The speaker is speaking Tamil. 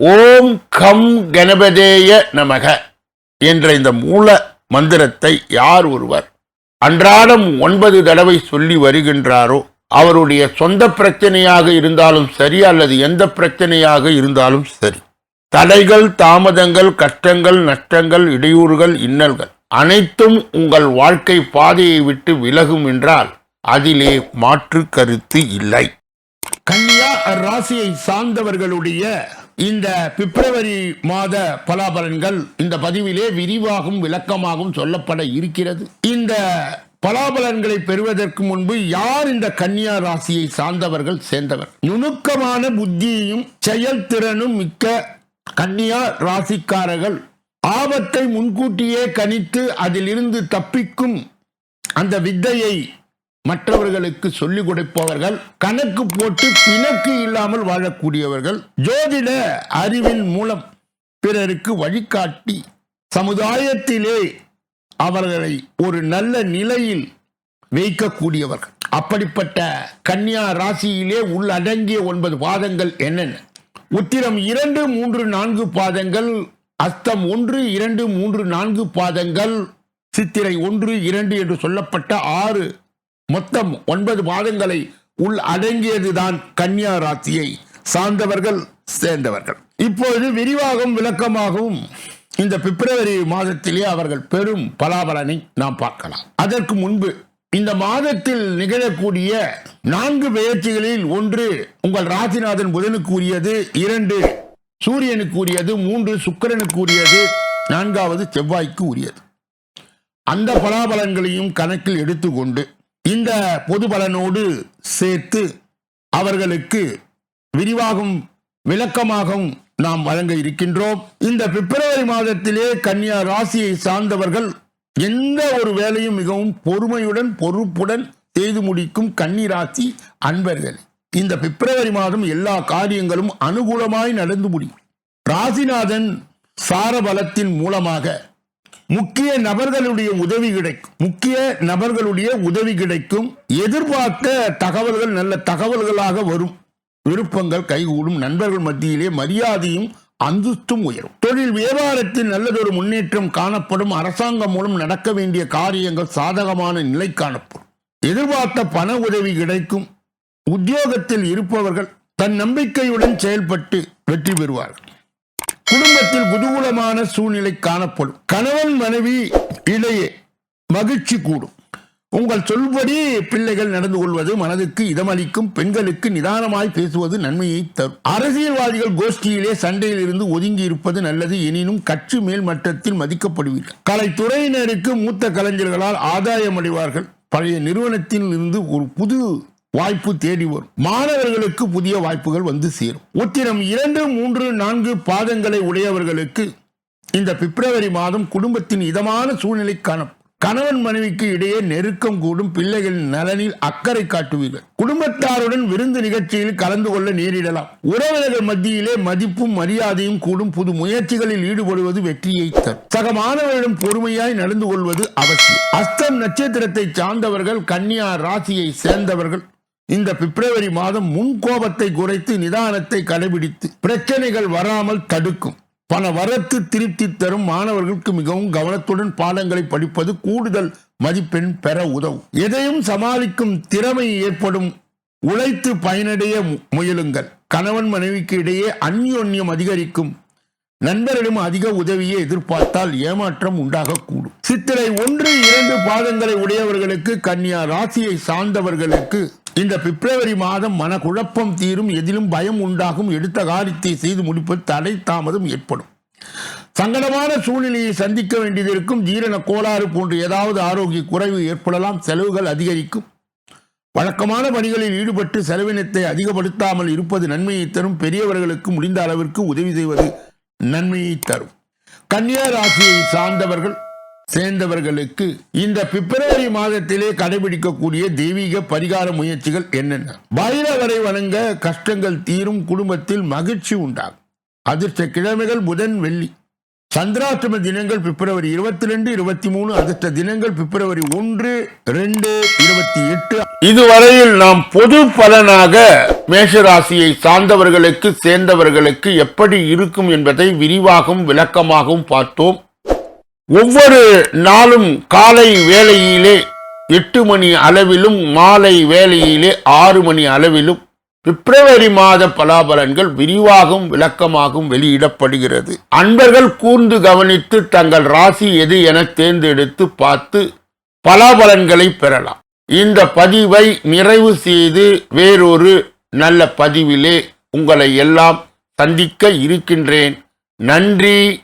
ஓம் கம் கணபதேய நமக என்ற இந்த மூல மந்திரத்தை யார் ஒருவர் அன்றாடம் ஒன்பது தடவை சொல்லி வருகின்றாரோ அவருடைய சொந்த பிரச்சனையாக இருந்தாலும் சரி அல்லது எந்த பிரச்சனையாக இருந்தாலும் சரி. தடைகள் தாமதங்கள் கஷ்டங்கள் நஷ்டங்கள் இடையூறுகள் இன்னல்கள் அனைத்தும் உங்கள் வாழ்க்கை பாதையை விட்டு விலகும் என்றால் அதிலே மாற்று கருத்து இல்லை. கன்னியா ராசியை சார்ந்தவர்களுடைய இந்த பிப்ரவரி மாத பலாபலன்கள் இந்த பதிவிலே விரிவாகவும் விளக்கமாகவும் சொல்லப்பட இருக்கிறது. இந்த பலாபலன்களை பெறுவதற்கு முன்பு யார் இந்த கன்னியா ராசியை சார்ந்தவர்கள் சேர்ந்தவர்? நுணுக்கமான புத்தியையும் செயல்திறனும் மிக்க கன்னியா ராசிக்காரர்கள் ஆபத்தை முன்கூட்டியே கணித்து அதிலிருந்து தப்பிக்கும் அந்த வித்தையை மற்றவர்களுக்கு சொல்லிக் கொடுப்பவர்கள் கணக்கு போட்டு பிணக்கு இல்லாமல் வாழக்கூடியவர்கள் ஜோதிட அறிவின் மூலம் பிறருக்கு வழிகாட்டி சமுதாயத்திலே அவர்களை ஒரு நல்ல நிலையில் வைக்கக்கூடியவர்கள். அப்படிப்பட்ட கன்னியா ராசியிலே உள்ளடங்கிய ஒன்பது பாதங்கள் என்னென்ன? உத்திரம் இரண்டு மூன்று நான்கு பாதங்கள் அஸ்தம் ஒன்று இரண்டு மூன்று நான்கு பாதங்கள் சித்திரை ஒன்று இரண்டு என்று சொல்லப்பட்ட ஆறு மொத்தம் ஒன்பது பாதங்களை உள் அடங்கியதுதான் கன்னியா ராசியை சார்ந்தவர்கள் சேர்ந்தவர்கள். இப்பொழுது விரிவாகவும் விளக்கமாகவும் இந்த பிப்ரவரி மாதத்திலே அவர்கள் பெரும் பலாபலனை நாம் பார்க்கலாம். அதற்கு முன்பு இந்த மாதத்தில் நிகழக்கூடிய நான்கு பெயர்ச்சிகளில் ஒன்று உங்கள் ராசிநாதன் புதனுக்கு உரியது இரண்டு சூரியனுக்கு உரியது மூன்று சுக்கிரனுக்கு உரியது நான்காவது செவ்வாய்க்கு உரியது. அந்த பலாபலன்களையும் கணக்கில் எடுத்துக்கொண்டு இந்த பொது பலனோடு சேர்த்து அவர்களுக்கு விரிவாகவும் விளக்கமாகவும் நாம் வழங்க இருக்கின்றோம். இந்த பிப்ரவரி மாதத்திலே கன்னியா ராசியை சார்ந்தவர்கள் எந்த ஒரு வேலையும் மிகவும் பொறுமையுடன் பொறுப்புடன் செய்து முடிக்கும் கன்னி ராசி அன்பர்கள். இந்த பிப்ரவரி மாதம் எல்லா காரியங்களும் அனுகூலமாய் நடந்து முடியும். ராசிநாதன் சாரபலத்தின் மூலமாக முக்கிய நபர்களுடைய உதவி கிடைக்கும். முக்கிய நபர்களுடைய உதவி கிடைக்கும். எதிர்பார்த்த தகவல்கள் நல்ல தகவல்களாக வரும். விருப்பங்கள் கைகூடும். நண்பர்கள் மத்தியிலே மரியாதையும் அந்தஸ்தும் உயரும். தொழில் வியாபாரத்தில் நல்லதொரு முன்னேற்றம் காணப்படும். அரசாங்கம் மூலம் நடக்க வேண்டிய காரியங்கள் சாதகமான நிலை காணப்படும். எதிர்பார்த்த பண உதவி கிடைக்கும். உத்தியோகத்தில் இருப்பவர்கள் தன் நம்பிக்கையுடன் செயல்பட்டு வெற்றி பெறுவார்கள். குடும்பத்தில் குதூகூலமான சூழ்நிலை காணப்படும். கணவன் மனைவி இடையே மகிழ்ச்சி கூடும். உங்கள் சொல்படி பிள்ளைகள் நடந்து கொள்வது மனதுக்கு இதமளிக்கும் பெண்களுக்கு நிதானமாய் பேசுவது நன்மையை தரும். அரசியல்வாதிகள் கோஷ்டியிலே சண்டையில் இருந்து ஒதுங்கி இருப்பது நல்லது எனினும் கட்சி மேல் மட்டத்தில் மதிக்கப்படுவீர்கள். கலைத்துறையினருக்கு மூத்த கலைஞர்களால் ஆதாயம் அடைவார்கள் பழைய நிறுவனத்தில் இருந்து ஒரு புது வாய்ப்பு தேடி வரும். மாணவர்களுக்கு புதிய வாய்ப்புகள் வந்து சேரும். உத்திரம் இரண்டு மூன்று நான்கு பாதங்களை உடையவர்களுக்கு இந்த பிப்ரவரி மாதம் குடும்பத்தின் இதமான சூழ்நிலை காணும் கணவன் மனைவிக்கு இடையே நெருக்கம் கூடும். பிள்ளைகளின் நலனில் அக்கறை காட்டுவீர்கள். குடும்பத்தாருடன் விருந்து நிகழ்ச்சியில் கலந்து கொள்ள நேரிடலாம். உறவினர்கள் மத்தியிலே மதிப்பும் மரியாதையும் கூடும். புது முயற்சிகளில் ஈடுபடுவது வெற்றியை தரும். சக மாணவர்களிடம் பொறுமையாய் நடந்து கொள்வது அவசியம். அஸ்தம் நட்சத்திரத்தை சார்ந்தவர்கள் கன்னியா ராசியை சேர்ந்தவர்கள் இந்த பிப்ரவரி மாதம் முன் கோபத்தை குறைத்து நிதானத்தை கடைபிடித்து பிரச்சனைகள் வராமல் தடுக்கும். பல வரத்து திருப்தி தரும் மாணவர்களுக்கு மிகவும் கவனத்துடன் பாடங்களை படிப்பது கூடுதல் மதிப்பெண் பெற உதவும். எதையும் சமாளிக்கும் திறமை ஏற்படும். உழைத்து பயனடைய மு- முயலுங்கள். கணவன் மனைவிக்கு இடையே அந்யோன்யம் அதிகரிக்கும். நண்பரிடம் அதிக உதவியை எதிர்பார்த்தால் ஏமாற்றம் உண்டாகக்கூடும். சித்திரை ஒன்று இரண்டு பாதங்களை உடையவர்களுக்கு கன்னியா ராசியை சார்ந்தவர்களுக்கு இந்த பிப்ரவரி மாதம் மனக்குழப்பம் தீரும் எதிலும் பயம் உண்டாகும் எடுத்த காரியத்தை செய்து முடிப்பது தடை தாமதம் ஏற்படும். சங்கடமான சூழ்நிலையை சந்திக்க வேண்டியது இருக்கும் ஜீரண கோளாறு போன்று ஏதாவது ஆரோக்கிய குறைவு ஏற்படலாம் செலவுகள் அதிகரிக்கும். வழக்கமான பணிகளில் ஈடுபட்டு செலவினத்தை அதிகப்படுத்தாமல் இருப்பது நன்மையை தரும் பெரியவர்களுக்கு முடிந்த அளவிற்கு உதவி செய்வது நன்மையை தரும். கன்னியா ராசியை சார்ந்தவர்கள் சேர்ந்தவர்களுக்கு இந்த பிப்ரவரி மாதத்திலே கடைபிடிக்கக்கூடிய தெய்வீக பரிகார முயற்சிகள் என்னென்ன? பைரவரை வணங்க கஷ்டங்கள் தீரும் குடும்பத்தில் மகிழ்ச்சி உண்டாகும். அதிர்ஷ்ட கிழமைகள் புதன் வெள்ளி. சந்திராஷ்டம தினங்கள் பிப்ரவரி இருபத்தி ரெண்டு இருபத்தி மூணு அதிர்ஷ்ட தினங்கள் பிப்ரவரி ஒன்று ரெண்டு இருபத்தி எட்டு இதுவரையில் நாம் பொது பலனாக மேஷராசியை சார்ந்தவர்களுக்கு சேர்ந்தவர்களுக்கு எப்படி இருக்கும் என்பதை விரிவாகவும் விளக்கமாகவும் பார்த்தோம். ஒவ்வொரு நாளும் காலை வேளையிலே எட்டு மணி அளவிலும் மாலை வேளையிலே ஆறு மணி அளவிலும் பிப்ரவரி மாத பலாபலன்கள் விரிவாகவும் விளக்கமாகவும் வெளியிடப்படுகிறது. அன்பர்கள் கூர்ந்து கவனித்து தங்கள் ராசி எது என தேர்ந்தெடுத்து பார்த்து பலாபலன்களை பெறலாம். இந்த பதிவை நிறைவு செய்து வேறொரு நல்ல பதிவிலே உங்களை எல்லாம் சந்திக்க இருக்கின்றேன். நன்றி.